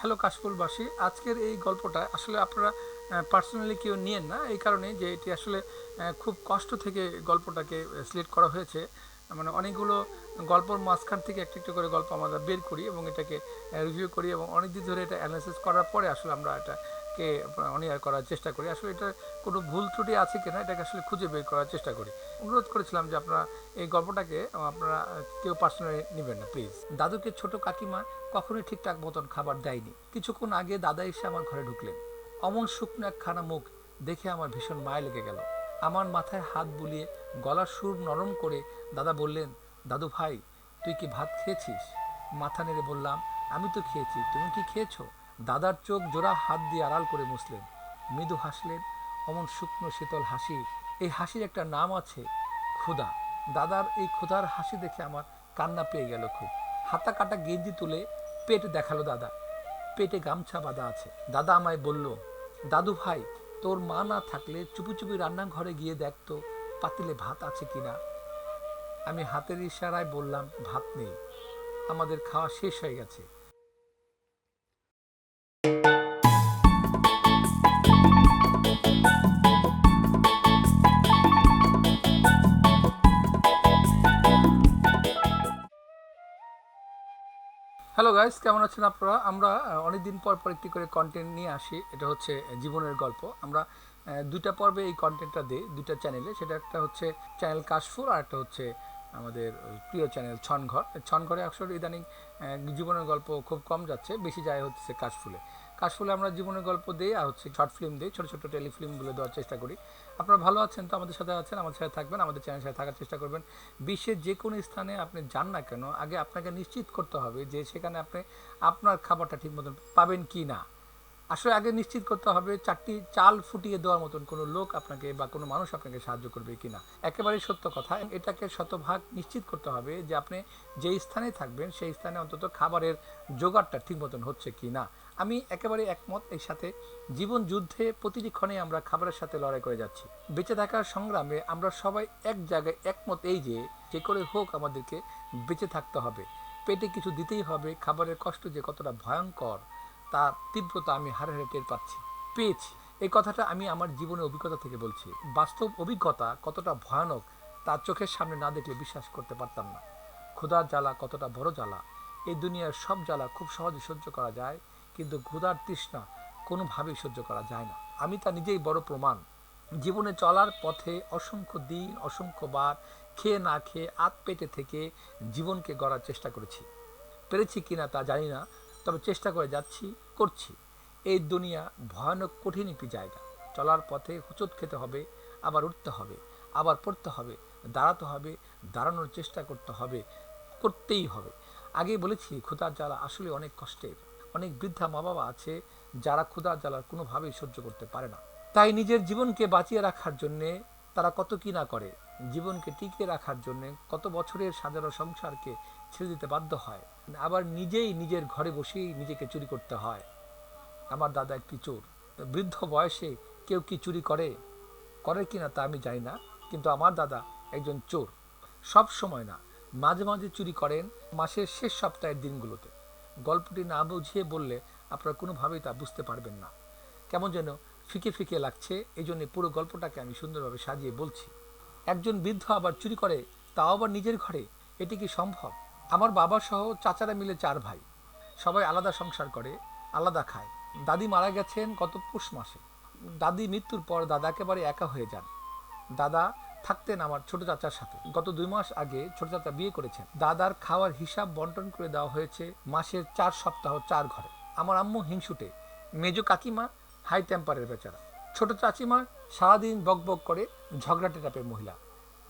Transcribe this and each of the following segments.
Hello কাশফুলবাসী আজকের এই গল্পটা আসলে আপনারা পার্সোনালি কেউ নিয়েন না, এই কারণে যে এটি আসলে খুব কষ্ট থেকে গল্পটাকে সিলেক্ট করা হয়েছে। মানে অনেকগুলো গল্পর মাঝখান থেকে একটু একটু করে গল্প আমরা বের করি এবং এটাকে রিভিউ করি এবং অনেক দিন ধরে এটা অ্যানালাইসিস করার পরে আসলে আমরা এটাকে অনিয়ার করার চেষ্টা করি। আসলে এটা কোনো ভুল ত্রুটি আছে কিনা, এটাকে আসলে খুঁজে বের করার চেষ্টা করি। অনুরোধ করেছিলাম যে আপনারা এই গল্পটাকে আপনারা কেউ পার্সোনালি নেবেন না প্লিজ দাদুকে ছোট কাকিমা কখনোই ঠিকঠাক মতন খাবার দেয়নি। কিছুক্ষণ আগে দাদা এসে আমার ঘরে ঢুকলেন। অমন শুকনো একখানা মুখ দেখে আমার ভীষণ মায়া লেগে গেল। আমার মাথায় হাত বুলিয়ে গলার সুর নরম করে দাদা বললেন, দাদু ভাই, তুই কি ভাত খেয়েছিস? মাথা নেড়ে বললাম, আমি তো খেয়েছি। তুমি কি খেয়েছো? দাদার চোখ জোড়া হাত দিয়ে আড়াল করে মুছলেন। মৃদু হাসলেন, অমন শুকনো শীতল হাসি। এই হাসির একটা নাম আছে, ক্ষুধা। দাদার এই ক্ষুধার হাসি দেখে আমার কান্না পেয়ে গেল খুব। হাতা কাটা গেঞ্জি তুলে পেট দেখাল দাদা। পেটে গামছা বাঁধা আছে। দাদা আমায় বলল, দাদু ভাই, তোর মা না থাকলে চুপি চুপি রান্নাঘরে গিয়ে দেখতো পাতিলে ভাত আছে কিনা আমি হাতের ইশারায় বললাম, ভাত নেই। আমাদের খাওয়া শেষ হয়ে গেছে। হ্যালো গাইস কেমন আছেন আপনারা? আমরা অনেকদিন পর পর একটি করে কন্টেন্ট নিয়ে আসি। এটা হচ্ছে জীবনের গল্প। আমরা দুটা পর্বে এই কন্টেন্টটা দিই দুটা চ্যানেলে সেটা একটা হচ্ছে চ্যানেল কাশফুর আর একটা হচ্ছে আমাদের প্রিয় চ্যানেল ছনঘর। ছনঘরে আসলে ইদানিং জীবনের গল্প খুব কম যাচ্ছে। বেশি যায় হচ্ছে কাশফুলে। কাশফুলে আমরা জীবনের গল্প দিয়ে আর হচ্ছে শর্ট ফিল্ম দিয়ে ছোটো ছোটো টেলিফিল্মগুলো দেওয়ার চেষ্টা করি। আপনারা ভালো আছেন তো আমাদের সাথে আছেন, আমাদের সাথে থাকবেন, আমাদের চ্যানেলের সাথে থাকার চেষ্টা করবেন। বিশ্বের যে কোনো স্থানে আপনি যান না কেন, আগে আপনাকে নিশ্চিত করতে হবে যে সেখানে আপনি আপনার খাবারটা ঠিক মতন পাবেন কি না। আসলে আগে নিশ্চিত করতে হবে চারটি চাল ফুটিয়ে দেওয়ার মতন কোনো লোক আপনাকে বা কোনো মানুষ আপনাকে সাহায্য করবে কিনা একেবারেই সত্য কথা, এটাকে শতভাগ নিশ্চিত করতে হবে যে আপনি যে স্থানে থাকবেন, সেই স্থানে অন্তত খাবারের জোগাড়টা ঠিক মতন হচ্ছে কি না। আমি একেবারে একমত এই সাথে। জীবন যুদ্ধে প্রতিটি ক্ষণে আমরা খাবারের সাথে লড়াই করে যাচ্ছি। বেঁচে থাকার সংগ্রামে আমরা সবাই এক জায়গায় একমত এই যে যে করে হোক আমাদেরকে বেঁচে থাকতে হবে। পেটে কিছু দিতেই হবে, খাবারের কষ্ট যে কতটা ভয়ঙ্কর তার তীব্রতা আমি হারে হারে টের পাচ্ছি। পেয়েছি। এই কথাটা আমি আমার জীবনের অভিজ্ঞতা থেকে বলছি। বাস্তব অভিজ্ঞতা কতটা ভয়ানক তার চোখের সামনে না দেখলে বিশ্বাস করতে পারতাম না। ক্ষুধার জ্বালা কতটা বড় জ্বালা। এই দুনিয়ার সব জ্বালা খুব সহজে সহ্য করা যায়। কিন্তু ক্ষুধার তৃষ্ণা কোনোভাবেই সহ্য করা যায় না। আমি তা নিজেই বড় প্রমাণ। জীবনে চলার পথে অসংখ্য দিন, অসংখ্য বার খেয়ে না খেয়ে আত পেটে থেকে জীবনকে গড়ার চেষ্টা করেছি। পেরেছি কিনা তা জানি না, তবে চেষ্টা করে যাচ্ছি, করছি। এই দুনিয়া ভয়ানক কঠিন একটি জায়গা। চলার পথে হুচট খেতে হবে, আবার উঠতে হবে, আবার পড়তে হবে, দাঁড়াতে হবে, দাঁড়ানোর চেষ্টা করতে হবে, করতেই হবে। আগেই বলেছি, ক্ষুধার জ্বালা আসলে অনেক কষ্টের। অনেক বৃদ্ধা মা বাবা আছে যারা ক্ষুধার জ্বালার কোনোভাবেই সহ্য করতে পারে না। তাই নিজের জীবনকে বাঁচিয়ে রাখার জন্যে তারা কত কি না করে, জীবনকে টিকিয়ে রাখার জন্য কত বছরের সাজানো সংসারকে ছেড়ে দিতে বাধ্য হয়। আবার নিজেই নিজের ঘরে বসেই নিজেকে চুরি করতে হয়। আমার দাদা একটি চোর, বৃদ্ধ বয়সে কেউ কি চুরি করে? করে কিনা তা আমি জানি না, কিন্তু আমার দাদা একজন চোর। সব সময় না, মাঝে মাঝে চুরি করেন মাসের শেষ সপ্তাহের দিনগুলোতে। গল্পটি না বুঝিয়ে বললে আপনারা কোনোভাবেই তা বুঝতে পারবেন না। কেমন যেন ফিকে ফিকে লাগছে এই জন্য পুরো গল্পটাকে আমি সুন্দরভাবে সাজিয়ে বলছি। একজন বৃদ্ধ আবার চুরি করে, তাও আবার নিজের ঘরে? এটি কি সম্ভব? আমার বাবা সহ চাচারা মিলে চার ভাই। সবাই আলাদা সংসার করে, আলাদা খায়। দাদি মারা গেছেন গত পৌষ মাসে। দাদি মৃত্যুর পর দাদা একেবারে একা হয়ে যান। দাদা থাকতেন আমার ছোট চাচার সাথে। গত দুই মাস আগে ছোট চাচা বিয়ে করেছেন। দাদার খাওয়ার হিসাব বন্টন করে দেওয়া হয়েছে মাসের চার সপ্তাহ চার ঘরে। আমার আম্মু হিংসুটে, মেজো কাকিমা হাই টেম্পারের বেচারা। ছোট চাচিমা সারাদিন বক বক করে ঝগড়াটে টাপের মহিলা।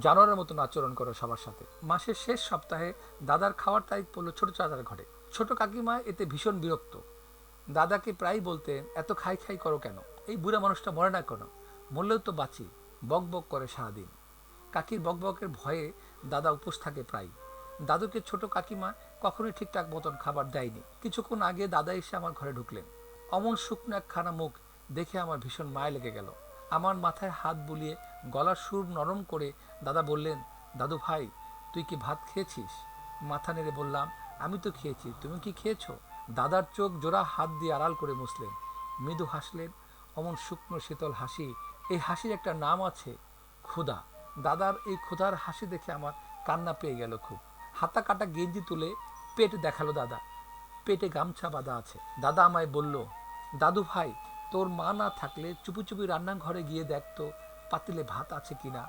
জানোয়ারের মতন আচরণ করে সবার সাথে। মাসের শেষ সপ্তাহে দাদার খাওয়ার তারিখ পড়ল ছোট চাচার ঘরে। ছোট কাকিমা এতে ভীষণ বিরক্ত। দাদাকে প্রায় বলতেন, এত খাই খাই করো কেন? এই বুড়া মানুষটা মরে না কেন? মরলেও তো বাঁচি। বক বক করে সারাদিন। কাকির বকবকের ভয়ে দাদা উপোস থাকে প্রায়। দাদুকে ছোট কাকিমা কখনোই ঠিকঠাক মতন খাবার দেয়নি। কিছুক্ষণ আগে দাদা এসে আমার ঘরে ঢুকলেন। অমন শুকনো একখানা মুখ দেখে আমার ভীষণ মায়া লেগে গেল। আমার মাথায় হাত বুলিয়ে গলার সুর নরম করে দাদা বললেন, দাদু ভাই, তুই কি ভাত খেয়েছিস? মাথা নেড়ে বললাম, আমি তো খেয়েছি, তুমি কি খেয়েছো? দাদার চোখ জোড়া হাত দিয়ে আড়াল করে মুছলেন। মৃদু হাসলেন। অমন শুকনো শীতল হাসি, এই হাসির একটা নাম আছে, ক্ষুধা। দাদার এই ক্ষুধার হাসি দেখে আমার কান্না পেয়ে গেল খুব। হাতা কাটা গেঞ্জি তুলে পেট দেখাল দাদা। পেটে গামছা বাঁধা আছে। দাদা আমায় বলল, দাদু ভাই, তোর মা না থাকলে চুপি চুপি রান্নাঘরে গিয়ে দেখতো পাতিলে ভাত আছে কিনা?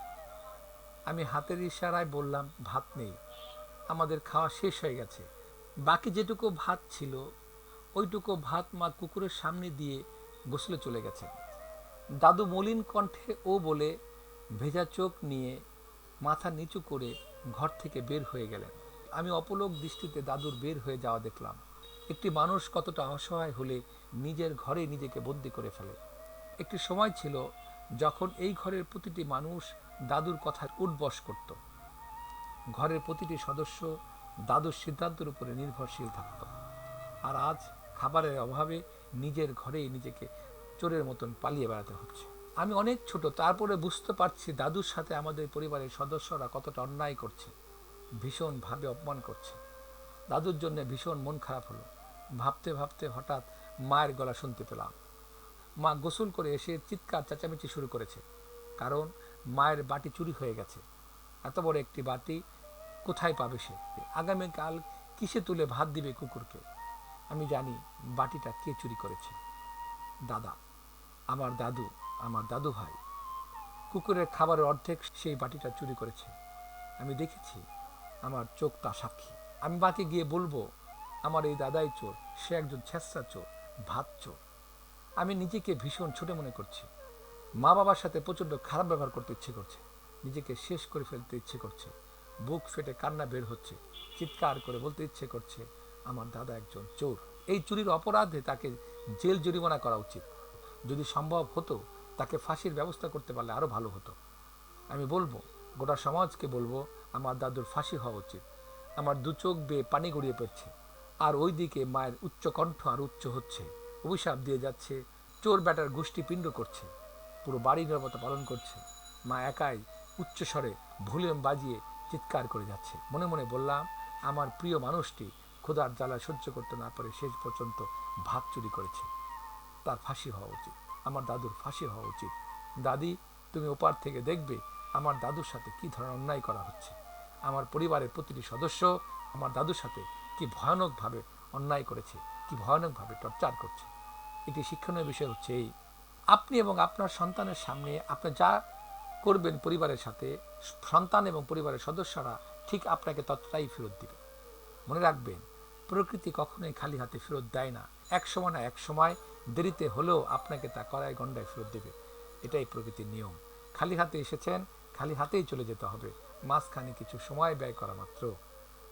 আমি হাতের ইশারায় বললাম, ভাত নেই। আমাদের খাওয়া শেষ হয়ে গেছে। বাকি যেটুকু ভাত ছিল, ওইটুকু ভাত মা কুকুরের সামনে দিয়ে গোসলে চলে গেছে। দাদু মলিন কণ্ঠে ও বলে ভেজা চোখ নিয়ে মাথা নিচু করে ঘর থেকে বের হয়ে গেলেন। আমি অপলোক দৃষ্টিতে দাদুর বের হয়ে যাওয়া দেখলাম। একটি মানুষ কতটা অসহায় হলে নিজের ঘরে নিজেকে বন্দি করে ফেলে। একটি সময় ছিল যখন এই ঘরের প্রতিটি মানুষ দাদুর কথায় উঠবস করত। ঘরের প্রতিটি সদস্য দাদুর সিদ্ধান্তের উপরে নির্ভরশীল থাকত। আর আজ খাবারের অভাবে নিজের ঘরেই নিজেকে চোরের মতন পালিয়ে বেড়াতে হচ্ছে। আমি অনেক ছোট, তারপরে বুঝতে পারছি দাদুর সাথে আমাদের পরিবারের সদস্যরা কতটা অন্যায় করছে, ভীষণভাবে অপমান করছে। দাদুর জন্য ভীষণ মন খারাপ হলো। ভাবতে ভাবতে হঠাৎ মায়ের গলা শুনতে পেলাম। মা গোসল করে এসে চিৎকার চেঁচামেচি শুরু করেছে, কারণ মায়ের বাটি চুরি হয়ে গেছে। এত বড় একটি বাটি কোথায় পাবে সে? আগামীকাল কিসে তুলে ভাত দিবে কুকুরকে? আমি জানি বাটিটা কে চুরি করেছে। দাদা আমার দাদু আমার দাদু ভাই। কুকুরের খাবারের অর্ধেক সেই বাটিটা চুরি করেছে। আমি দেখেছি, আমার চোখ তা সাক্ষী। আমি মাকে গিয়ে বলব, আমার এই দাদাই চোর, সে একজন ছেঁচড়া চোর, ভাত চোর। আমি নিজেকে ভীষণ ছোট মনে করছি। মা বাবার সাথে প্রচণ্ড খারাপ ব্যবহার করতে ইচ্ছে করছে। নিজেকে শেষ করে ফেলতে ইচ্ছে করছে। বুক ফেটে কান্না বের হচ্ছে। চিৎকার করে বলতে ইচ্ছে করছে, আমার দাদা একজন চোর। এই চুরির অপরাধে তাকে জেল জরিমানা করা উচিত। যদি সম্ভব হতো, তাকে ফাঁসির ব্যবস্থা করতে পারলে আরও ভালো হতো। আমি বলব, গোটা সমাজকে বলব, আমার দাদুর ফাঁসি হওয়া উচিত। আমার দু চোখ বেয়ে পানি গড়িয়ে পড়ছে। আর ওই দিকে মায়ের উচ্চ কণ্ঠ আর উচ্চ হচ্ছে। অভিশাপ দিয়ে যাচ্ছে, চোর ব্যাটার গোষ্ঠী পিণ্ড করছে। পুরো বাড়ি নিরাপত্তা পালন করছে। মা একাই উচ্চ স্বরে ভলিউম বাজিয়ে চিৎকার করে যাচ্ছে। মনে মনে বললাম, আমার প্রিয় মানুষটি ক্ষুধার জ্বালা সহ্য করতে না পারে, শেষ পর্যন্ত ভাত চুরি করেছে। তার ফাঁসি হওয়া উচিত। আমার দাদুর ফাঁসি হওয়া উচিত। দাদি, তুমি ওপার থেকে দেখবে আমার দাদুর সাথে কি ধরনের অন্যায় করা হচ্ছে। আমার পরিবারের প্রতিটি সদস্য আমার দাদুর সাথে কি ভয়ানকভাবে অন্যায় করেছে, কি ভয়ানকভাবে টর্চার করছে। এটি শিক্ষণীয় বিষয় হচ্ছে এই। আপনি এবং আপনার সন্তানের সামনে আপনি যা করবেন পরিবারের সাথে, সন্তান এবং পরিবারের সদস্যরা ঠিক আপনাকে ততটাই ফেরত দিবে। মনে রাখবেন, প্রকৃতি কখনোই খালি হাতে ফেরত দেয় না। এক সময় না এক সময় দেরিতে হলেও আপনাকে তা কড়ায় গন্ডায় ফেরত দেবে। এটাই প্রকৃতির নিয়ম। খালি হাতে এসেছেন, খালি হাতেই চলে যেতে হবে। মাঝখানে কিছু সময় ব্যয় করা মাত্র।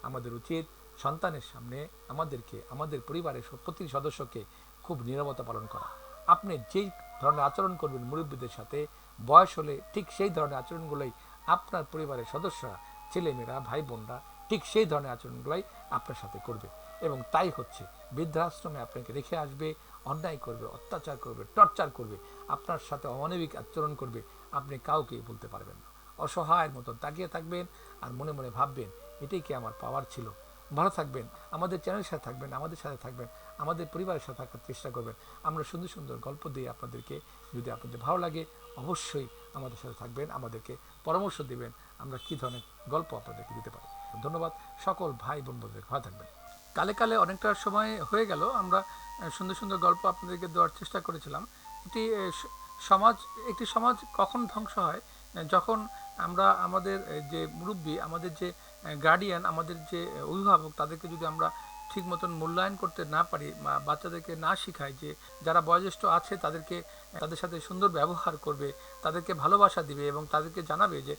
আমাদের উচিত সন্তানের সামনে আমাদেরকে, আমাদের পরিবারের প্রতিটি সদস্যকে খুব নিরবতা পালন করা। আপনি যেই ধরনের আচরণ করবেন মুরব্বীদের সাথে, বয়স হলে ঠিক সেই ধরনের আচরণগুলোই আপনার পরিবারের সদস্যরা, ছেলেমেয়েরা ভাই বোনরা ঠিক সেই ধরনের আচরণগুলোই আপনার সাথে করবে। এবং তাই হচ্ছে, বৃদ্ধাশ্রমে আপনাকে রেখে আসবে অন্যায় করবে, অত্যাচার করবে, টর্চার করবে, আপনার সাথে অমানবিক আচরণ করবে, আপনি কাউকেই বলতে পারবেন না। অসহায়ের মতো তাকিয়ে থাকবেন আর মনে মনে ভাববেন, এটাই কি আমার পাওয়ার ছিল। ভালো থাকবেন, আমাদের চ্যানেলের সাথে থাকবেন, আমাদের সাথে থাকবেন, আমাদের পরিবারের সাথে থাকার চেষ্টা করবেন। আমরা সুন্দর সুন্দর গল্প দিয়ে আপনাদেরকে, যদি আপনাদের ভালো লাগে, অবশ্যই আমাদের সাথে থাকবেন, আমাদেরকে পরামর্শ দিবেন, আমরা কী ধরনের গল্প আপনাদেরকে দিতে পারি। ধন্যবাদ, সকল ভাই বোন বোনদের ভালো থাকবেন। কালে কালে অনেকটা সময় হয়ে গেল। আমরা সুন্দর সুন্দর গল্প আপনাদেরকে দেওয়ার চেষ্টা করেছিলাম। এটি সমাজ, একটি সমাজ কখন ধ্বংস হয়? যখন আমরা আমাদের যে মুরব্বী, আমাদের যে গার্ডিয়ান আমাদের যে অভিভাবক, তাদেরকে যদি আমরা ঠিক মতন মূল্যায়ন করতে না পারি বাচ্চাদেরকে না শেখাই যে যারা বয়োজ্যেষ্ঠ আছে তাদেরকে, তাদের সাথে সুন্দর ব্যবহার করবে, তাদেরকে ভালোবাসা দিবে এবং তাদেরকে জানাবে যে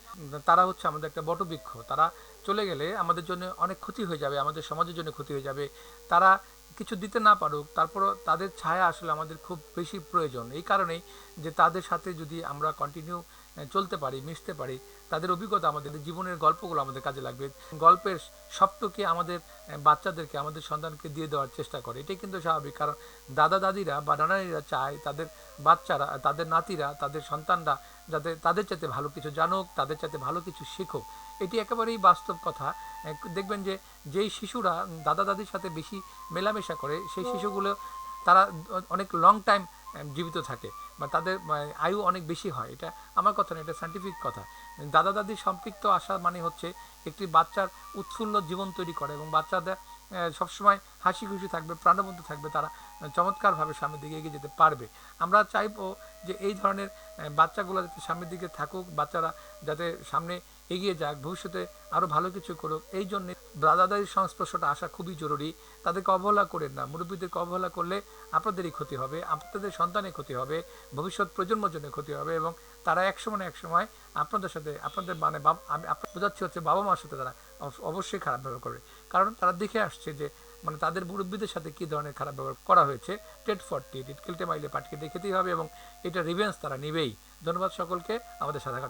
তারা হচ্ছে আমাদের একটা বটবৃক্ষ। তারা চলে গেলে আমাদের জন্য অনেক ক্ষতি হয়ে যাবে, আমাদের সমাজের জন্য ক্ষতি হয়ে যাবে। তারা কিছু দিতে না পারুক, তারপরও তাদের ছায়া আসলে আমাদের খুব বেশি প্রয়োজন। এই কারণেই যে তাদের সাথে যদি আমরা কন্টিনিউ চলতে পারি, মিশতে পারি, তাদের অভিজ্ঞতা আমাদের জীবনের গল্পগুলো আমাদের কাজে লাগবে। গল্পের সত্যকে আমাদের বাচ্চাদেরকে, আমাদের সন্তানকে দিয়ে দেওয়ার চেষ্টা করে। এটাই কিন্তু স্বাভাবিক। কারণ দাদা দাদিরা বা নানানিরা চায় তাদের বাচ্চারা, তাদের নাতিরা, তাদের সন্তানরা যাতে তাদের চাইতে ভালো কিছু জানুক, তাদের চাইতে ভালো কিছু শিখুক। এটি একেবারেই বাস্তব কথা। দেখবেন যে যেই শিশুরা দাদা দাদির সাথে বেশি মেলামেশা করে সেই শিশুগুলো তারা অনেক লং টাইম জীবিত থাকে বা তাদের আয়ু অনেক বেশি হয়। এটা আমার কথা না এটা সাইন্টিফিক কথা। দাদা দাদির সম্পৃক্ত আসা মানে হচ্ছে একটি বাচ্চার উৎফুল্ল জীবন তৈরি করে এবং বাচ্চাদের সবসময় হাসি খুশি থাকবে প্রাণবন্ত থাকবে তারা চমৎকারভাবে সামনের দিকে এগিয়ে যেতে পারবে। আমরা চাইব যে এই ধরনের বাচ্চাগুলো যাতে সামনের দিকে থাকুক, বাচ্চারা যাতে সামনে এগিয়ে যাক, ভবিষ্যতে আরও ভালো কিছু করুক, এই জন্য দাদা দাদির সংস্পর্শটা আসা খুবই জরুরি। তাদেরকে অবহেলা করেন না। মুরব্বীদেরকে অবহেলা করলে আপনাদেরই ক্ষতি হবে, আপনাদের সন্তানের ক্ষতি হবে, ভবিষ্যৎ প্রজন্মের জন্য ক্ষতি হবে এবং তারা একসময় না একসময় আপনাদের সাথে, আপনাদের মানে বাব- বোঝাচ্ছি হচ্ছে বাবা মার সাথে তারা অবশ্যই খারাপ ব্যবহার করবে। কারণ তারা দেখে আসছে যে মানে তাদের মুরব্বীদের সাথে কী ধরনের খারাপ ব্যবহার করা হয়েছে? টেট ফর্টি টিট কিলটে মাইলে পাটকে দেখেতেই হবে এবং এটা রিভেন্স তারা নেবেই। ধন্যবাদ সকলকে, আমাদের সাথে